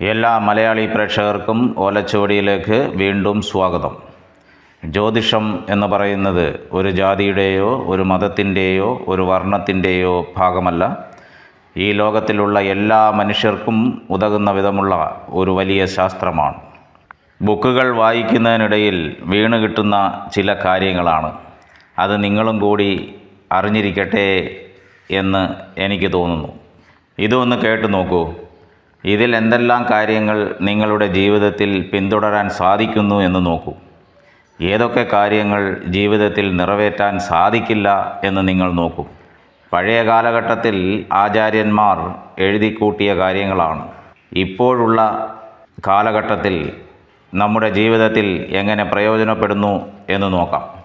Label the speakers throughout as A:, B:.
A: എല്ലാ മലയാളി പ്രേക്ഷകർക്കും ഓലച്ചുവടിയിലേക്ക് വീണ്ടും സ്വാഗതം. ജ്യോതിഷം എന്ന് പറയുന്നത് ഒരു ജാതിയുടെയോ ഒരു മതത്തിന്റെയോ ഒരു വർണത്തിന്റെയോ ഭാഗമല്ല. ഈ ലോകത്തിലുള്ള എല്ലാ മനുഷ്യർക്കും ഉതകുന്ന വിധമുള്ള ഒരു വലിയ ശാസ്ത്രമാണ്. ബുക്കുകൾ വായിക്കുന്നതിനിടയിൽ വീണ് കിട്ടുന്ന ചില കാര്യങ്ങളാണ്. അത് നിങ്ങളും കൂടി അറിഞ്ഞിരിക്കട്ടെ എന്ന് എനിക്ക് തോന്നുന്നു. ഇതൊന്ന് കേട്ടു നോക്കൂ. ഇതിൽ എന്തെല്ലാം കാര്യങ്ങൾ നിങ്ങളുടെ ജീവിതത്തിൽ പിന്തുടരാൻ സാധിക്കുന്നു എന്ന് നോക്കൂ. ഏതൊക്കെ കാര്യങ്ങൾ ജീവിതത്തിൽ നിറവേറ്റാൻ സാധിക്കില്ല എന്ന് നിങ്ങൾ നോക്കൂ. പഴയ കാലഘട്ടത്തിൽ ആചാര്യന്മാർ എഴുതിക്കൂട്ടിയ കാര്യങ്ങളാണ്. ഇപ്പോഴുള്ള കാലഘട്ടത്തിൽ നമ്മുടെ ജീവിതത്തിൽ എങ്ങനെ പ്രയോജനപ്പെടുന്നു എന്ന് നോക്കാം.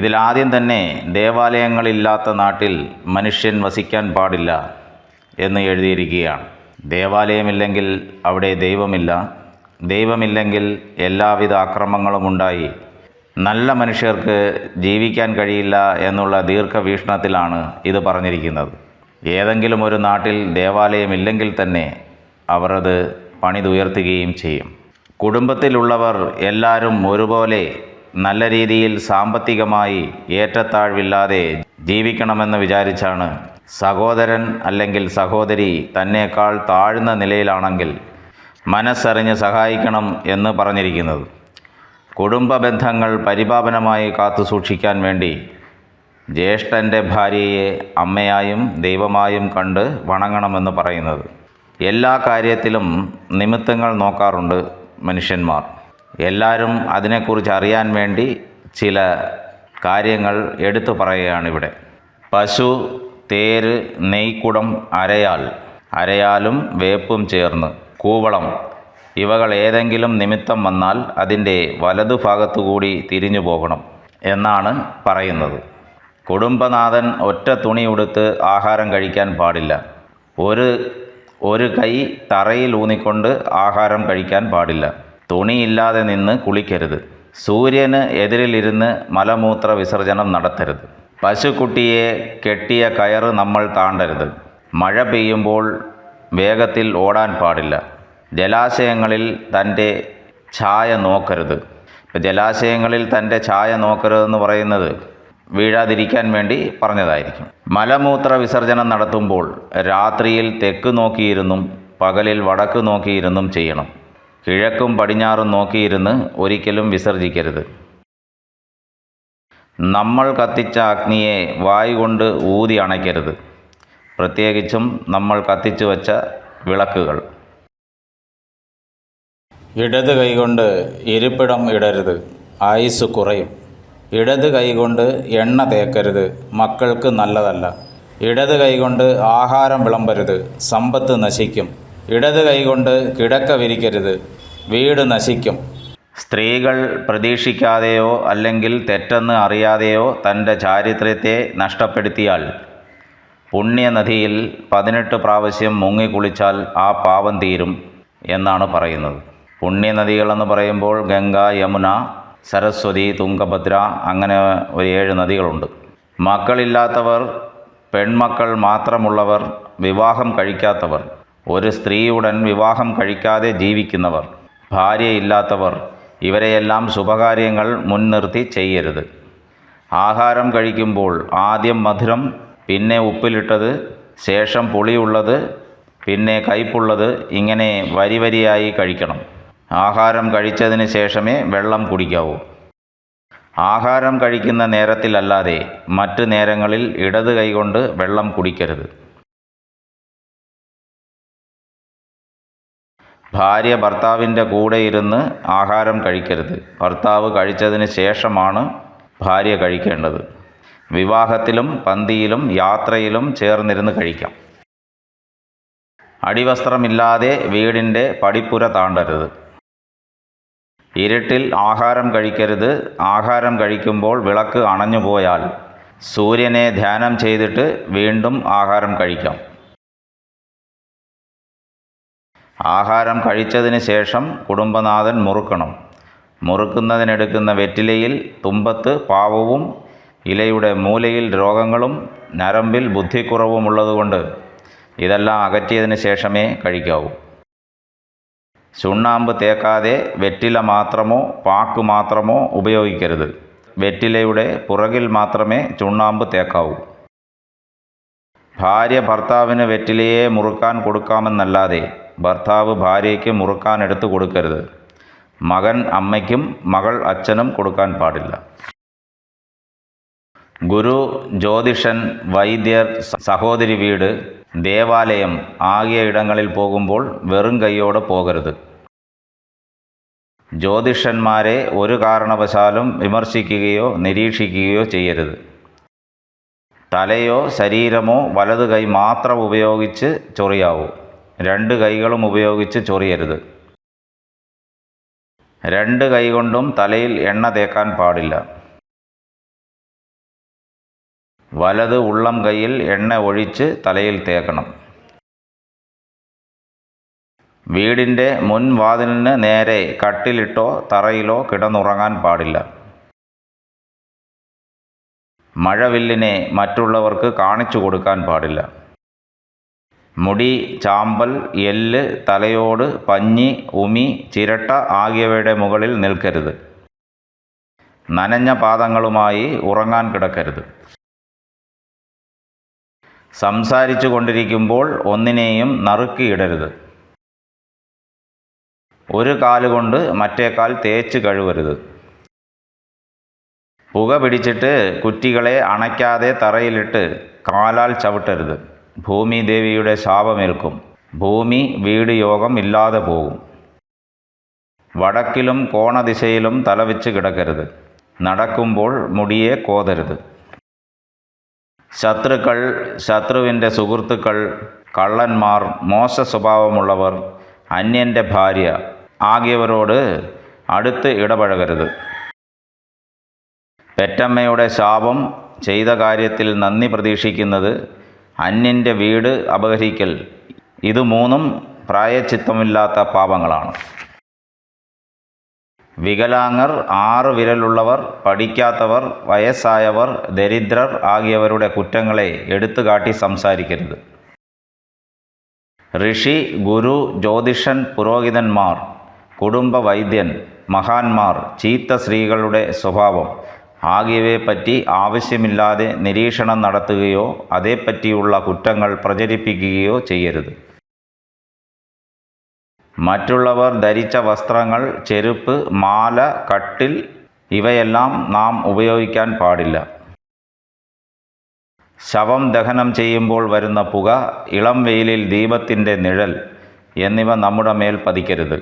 A: ഇതിൽ ആദ്യം തന്നെ ദേവാലയങ്ങളില്ലാത്ത നാട്ടിൽ മനുഷ്യൻ വസിക്കാൻ പാടില്ല എന്ന് എഴുതിയിരിക്കുകയാണ്. ദേവാലയമില്ലെങ്കിൽ അവിടെ ദൈവമില്ല. ദൈവമില്ലെങ്കിൽ എല്ലാവിധ അക്രമങ്ങളും ഉണ്ടായി. നല്ല മനുഷ്യർക്ക് ജീവിക്കാൻ കഴിയില്ല എന്നുള്ള ദീർഘവീക്ഷണത്തിലാണ് ഇത് പറഞ്ഞിരിക്കുന്നത്. ഏതെങ്കിലും ഒരു നാട്ടിൽ ദേവാലയമില്ലെങ്കിൽ തന്നെ അവർ അത് പണിതുയർത്തുകയും ചെയ്യും. കുടുംബത്തിലുള്ളവർ എല്ലാവരും ഒരുപോലെ നല്ല രീതിയിൽ സാമ്പത്തികമായി ഏറ്റത്താഴ്വില്ലാതെ ജീവിക്കണമെന്ന് വിചാരിച്ചാണ് സഹോദരൻ അല്ലെങ്കിൽ സഹോദരി തന്നേക്കാൾ താഴ്ന്ന നിലയിലാണെങ്കിൽ മനസ്സറിഞ്ഞ് സഹായിക്കണം എന്ന് പറഞ്ഞിരിക്കുന്നത്. കുടുംബ ബന്ധങ്ങൾ പരിപാവനമായി കാത്തു സൂക്ഷിക്കാൻ വേണ്ടി ജ്യേഷ്ഠന്റെ ഭാര്യയെ അമ്മയായും ദൈവമായും കണ്ട് വണങ്ങണമെന്ന് പറയുന്നത്. എല്ലാ കാര്യത്തിലും നിമിത്തങ്ങൾ നോക്കാറുണ്ട് മനുഷ്യന്മാർ. എല്ലാവരും അതിനെക്കുറിച്ച് അറിയാൻ വേണ്ടി ചില കാര്യങ്ങൾ എടുത്തു പറയുകയാണ് ഇവിടെ പശു തേര് നെയ്ക്കുടം അരയാൽ. അരയാലും വേപ്പും ചേർന്ന്. കൂവളം. ഇവകൾ ഏതെങ്കിലും നിമിത്തം വന്നാൽ അതിന്റെ വലതു വലതുഭാഗത്തുകൂടി തിരിഞ്ഞു പോകണം എന്നാണ് പറയുന്നത്. കുടുംബനാഥൻ ഒറ്റ തുണി ഉടുത്ത് ആഹാരം കഴിക്കാൻ പാടില്ല. ഒരു ഒരു കൈ തറയിൽ ഊന്നിക്കൊണ്ട് ആഹാരം കഴിക്കാൻ പാടില്ല. തുണിയില്ലാതെ നിന്ന് കുളിക്കരുത്. സൂര്യന് എതിരിലിരുന്ന് മലമൂത്ര വിസർജനം നടത്തരുത്. പശുക്കുട്ടിയെ കെട്ടിയ കയറ് നമ്മൾ താണ്ടരുത്. മഴ പെയ്യുമ്പോൾ വേഗത്തിൽ ഓടാൻ പാടില്ല. ജലാശയങ്ങളിൽ തന്റെ ഛായ നോക്കരുത്. ജലാശയങ്ങളിൽ തന്റെ ഛായ നോക്കരുതെന്ന് പറയുന്നത് വീഴാതിരിക്കാൻ വേണ്ടി പറഞ്ഞതായിരിക്കും. മലമൂത്ര വിസർജനം നടത്തുമ്പോൾ രാത്രിയിൽ തെക്ക് നോക്കിയിരുന്നും പകലിൽ വടക്ക് നോക്കിയിരുന്നും ചെയ്യണം. കിഴക്കും പടിഞ്ഞാറും നോക്കിയിരുന്ന് ഒരിക്കലും വിസർജിക്കരുത്. നമ്മൾ കത്തിച്ച അഗ്നിയെ വായു കൊണ്ട് ഊതി അണയ്ക്കരുത്. പ്രത്യേകിച്ചും നമ്മൾ കത്തിച്ചു വച്ച വിളക്കുകൾ. ഇടത് കൈകൊണ്ട് ഇരിപ്പിടം ഇടരുത്. ആയുസ് കുറയും. ഇടത് കൈകൊണ്ട് എണ്ണ തേക്കരുത്. മക്കൾക്ക് നല്ലതല്ല. ഇടത് കൈകൊണ്ട് ആഹാരം വിളമ്പരുത്. സമ്പത്ത് നശിക്കും. ഇടത് കൈകൊണ്ട് കിടക്ക വിരിക്കരുത്. വീട് നശിക്കും. സ്ത്രീകൾ പ്രതീക്ഷിക്കാതെയോ അല്ലെങ്കിൽ തെറ്റെന്ന് അറിയാതെയോ തന്റെ ചാരിത്രത്തെ നഷ്ടപ്പെടുത്തിയാൽ പുണ്യനദിയിൽ പതിനെട്ട് പ്രാവശ്യം മുങ്ങിക്കുളിച്ചാൽ ആ പാപം തീരും എന്നാണ് പറയുന്നത്. പുണ്യനദികളെന്ന് പറയുമ്പോൾ ഗംഗ യമുന സരസ്വതി തുംഗഭദ്ര അങ്ങനെ ഒരു ഏഴ് നദികളുണ്ട്. മക്കളില്ലാത്തവർ പെൺമക്കൾ മാത്രമുള്ളവർ വിവാഹം കഴിക്കാത്തവർ ഒരു സ്ത്രീയുടൻ വിവാഹം കഴിക്കാതെ ജീവിക്കുന്നവർ ഭാര്യയില്ലാത്തവർ ഇവരെയെല്ലാം ശുഭകാര്യങ്ങൾ മുൻനിർത്തി ചെയ്യരുത്. ആഹാരം കഴിക്കുമ്പോൾ ആദ്യം മധുരം പിന്നെ ഉപ്പിലിട്ടത് ശേഷം പുളിയുള്ളത് പിന്നെ കയ്പുള്ളത് ഇങ്ങനെ വരി വരിയായി കഴിക്കണം. ആഹാരം കഴിച്ചതിന് ശേഷമേ വെള്ളം കുടിക്കാവൂ. ആഹാരം കഴിക്കുന്ന നേരത്തിലല്ലാതെ മറ്റ് നേരങ്ങളിൽ ഇടത് കൈകൊണ്ട് വെള്ളം കുടിക്കരുത്. ഭാര്യ ഭർത്താവിന്റെ കൂടെ ഇരുന്ന് ആഹാരം കഴിക്കരുത്. ഭർത്താവ് കഴിച്ചതിന് ശേഷമാണ് ഭാര്യ കഴിക്കേണ്ടത്. വിവാഹത്തിലും പന്തിയിലും യാത്രയിലും ചേർന്നിരുന്ന് കഴിക്കാം. അടിവസ്ത്രമില്ലാതെ വീടിന്റെ പടിപ്പുര താണ്ടരുത്. ഇരുട്ടിൽ ആഹാരം കഴിക്കരുത്. ആഹാരം കഴിക്കുമ്പോൾ വിളക്ക് അണഞ്ഞുപോയാൽ സൂര്യനെ ധ്യാനം ചെയ്തിട്ട് വീണ്ടും ആഹാരം കഴിക്കാം. ആഹാരം കഴിച്ചതിന് ശേഷം കുടുംബനാഥൻ മുറുക്കണം. മുറുക്കുന്നതിനെടുക്കുന്ന വെറ്റിലയിൽ തുമ്പത്ത് പാവവും ഇലയുടെ മൂലയിൽ രോഗങ്ങളും നരമ്പിൽ ബുദ്ധിക്കുറവും ഉള്ളതുകൊണ്ട് ഇതെല്ലാം അകറ്റിയതിന് ശേഷമേ കഴിക്കാവൂ. ചുണ്ണാമ്പ് തേക്കാതെ വെറ്റില മാത്രമോ പാക്ക് മാത്രമോ ഉപയോഗിക്കരുത്. വെറ്റിലയുടെ പുറകിൽ മാത്രമേ ചുണ്ണാമ്പ് തേക്കാവൂ. ഭാര്യ ഭർത്താവിന് വെറ്റിലയെ മുറുക്കാൻ കൊടുക്കാമെന്നല്ലാതെ ഭർത്താവ് ഭാര്യയ്ക്ക് മുറുക്കാൻ എടുത്തു കൊടുക്കരുത്. മകൻ അമ്മയ്ക്കും മകൾ അച്ഛനും കൊടുക്കാൻ പാടില്ല. ഗുരു ജ്യോതിഷൻ വൈദ്യർ സഹോദരി വീട് ദേവാലയം ആകിയ ഇടങ്ങളിൽ പോകുമ്പോൾ വെറും കൈയോടെ പോകരുത്. ജ്യോതിഷന്മാരെ ഒരു കാരണവശാലും വിമർശിക്കുകയോ നിരീക്ഷിക്കുകയോ ചെയ്യരുത്. തലയോ ശരീരമോ വലതു കൈ മാത്രം ഉപയോഗിച്ച് ചൊറിയാവൂ. രണ്ട് കൈകളും ഉപയോഗിച്ച് ചൊറിയരുത്. രണ്ട് കൈകൊണ്ടും തലയിൽ എണ്ണ തേക്കാൻ പാടില്ല. വലത് ഉള്ളം കൈയിൽ എണ്ണ ഒഴിച്ച് തലയിൽ തേക്കണം. വീടിന്റെ മുൻവാതിലിന് നേരെ കട്ടിലിട്ടോ തറയിലോ കിടന്നുറങ്ങാൻ പാടില്ല. മഴവില്ലിനെ മറ്റുള്ളവർക്ക് കാണിച്ചു കൊടുക്കാൻ പാടില്ല. മുടി ചാമ്പൽ എല്ല് തലയോട് പഞ്ഞി ഉമി ചിരട്ട ആകിയവയുടെ മുകളിൽ നിൽക്കരുത്. നനഞ്ഞ പാദങ്ങളുമായി ഉറങ്ങാൻ കിടക്കരുത്. സംസാരിച്ചു കൊണ്ടിരിക്കുമ്പോൾ ഒന്നിനെയും നറുക്കിയിടരുത് ഒരു കാലുകൊണ്ട് മറ്റേ കാൽ തേച്ച് കഴുകരുത് പുക പിടിച്ചിട്ട് കുറ്റികളെ അണയ്ക്കാതെ തറയിലിട്ട് കാലാൽ ചവിട്ടരുത്. ഭൂമി ദേവിയുടെ ശാപമേൽക്കും. ഭൂമി വീട് യോഗം ഇല്ലാതെ പോകും. വടക്കിലും കോണദിശയിലും തലവെച്ച് കിടക്കരുത്. നടക്കുമ്പോൾ മുടിയെ കോതരുത്. ശത്രുക്കൾ ശത്രുവിന്റെ സുഹൃത്തുക്കൾ കള്ളന്മാർ മോശ സ്വഭാവമുള്ളവർ അന്യന്റെ ഭാര്യ ആകിയവരോട് അടുത്ത് ഇടപഴകരുത്. പെറ്റമ്മയുടെ ശാപം ചെയ്ത കാര്യത്തിൽ നന്ദി പ്രതീക്ഷിക്കുന്നത് അന്യന്റെ വീട് അപഹരിക്കൽ. ഇത് മൂന്നും പ്രായച്ചിത്തമില്ലാത്ത പാപങ്ങളാണ്. വികലാംഗർ ആറ് വിരലുള്ളവർ പഠിക്കാത്തവർ വയസ്സായവർ ദരിദ്രർ ആകിയവരുടെ കുറ്റങ്ങളെ എടുത്തുകാട്ടി സംസാരിക്കരുത്. ഋഷി ഗുരു ജ്യോതിഷൻ പുരോഹിതന്മാർ കുടുംബ വൈദ്യൻ മഹാന്മാർ ചീത്ത സ്ത്രീകളുടെ സ്വഭാവം ആകിയവയെപ്പറ്റി ആവശ്യമില്ലാതെ നിരീക്ഷണം നടത്തുകയോ അതേപ്പറ്റിയുള്ള കുറ്റങ്ങൾ പ്രചരിപ്പിക്കുകയോ ചെയ്യരുത്. മറ്റുള്ളവർ ധരിച്ച വസ്ത്രങ്ങൾ ചെരുപ്പ് മാല കട്ടിൽ ഇവയെല്ലാം നാം ഉപയോഗിക്കാൻ പാടില്ല. ശവം ദഹനം ചെയ്യുമ്പോൾ വരുന്ന പുക ഇളം വെയിലിൽ ദീപത്തിന്റെ നിഴൽ എന്നിവ നമ്മുടെ മേൽ പതിക്കരുത്.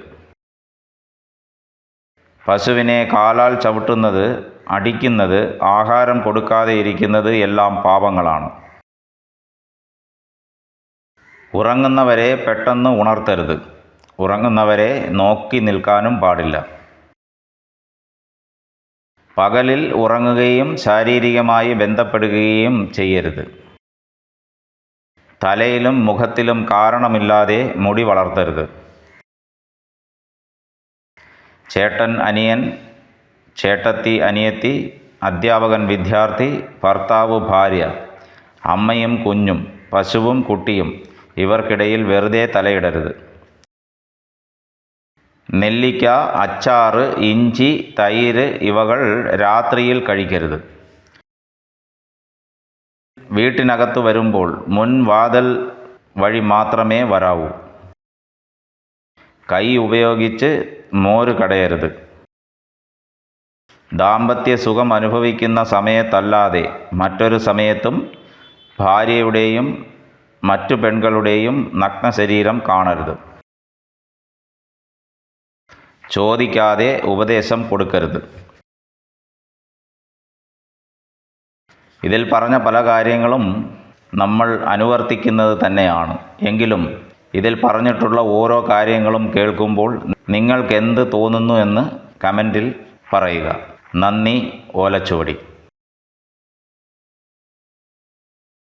A: പശുവിനെ കാലാൽ ചവിട്ടുന്നത് അടിക്കുന്നത് ആഹാരം കൊടുക്കാതെ ഇരിക്കുന്നത് എല്ലാം പാപങ്ങളാണ്. ഉറങ്ങുന്നവരെ പെട്ടെന്ന് ഉണർത്തരുത്. ഉറങ്ങുന്നവരെ നോക്കി നിൽക്കാനും പാടില്ല. പകലിൽ ഉറങ്ങുകയും ശാരീരികമായി ബന്ധപ്പെടുകയും ചെയ്യരുത്. തലയിലും മുഖത്തിലും കാരണമില്ലാതെ മുടി വളർത്തരുത്. ചേട്ടൻ അനിയൻ ചേട്ടത്തി അനിയത്തി അധ്യാപകൻ വിദ്യാർത്ഥി ഭർത്താവ് ഭാര്യ അമ്മയും കുഞ്ഞും പശുവും കുട്ടിയും ഇവർക്കിടയിൽ വെറുതെ തലയിടരുത്. നെല്ലിക്ക അച്ചാറ് ഇഞ്ചി തൈര് ഇവകൾ രാത്രിയിൽ കഴിക്കരുത്. വീട്ടിനകത്ത് വരുമ്പോൾ മുൻവാതൽ വഴി മാത്രമേ വരാവൂ. കൈ ഉപയോഗിച്ച് മോര് കടയരുത്. ദാമ്പത്യ സുഖം അനുഭവിക്കുന്ന സമയത്തല്ലാതെ മറ്റൊരു സമയത്തും ഭാര്യയുടെയും മറ്റു പെൺകളുടെയും നഗ്നശരീരം കാണരുത്. ചോദിക്കാതെ ഉപദേശം കൊടുക്കരുത്. ഇതിൽ പറഞ്ഞ പല കാര്യങ്ങളും നമ്മൾ അനുവർത്തിക്കുന്നത് തന്നെയാണ്. എങ്കിലും ഇതിൽ പറഞ്ഞിട്ടുള്ള ഓരോ കാര്യങ്ങളും കേൾക്കുമ്പോൾ നിങ്ങൾക്ക് എന്ത് തോന്നുന്നു എന്ന് കമന്റിൽ പറയുക. നന്ദി ഓലച്ചുവടി.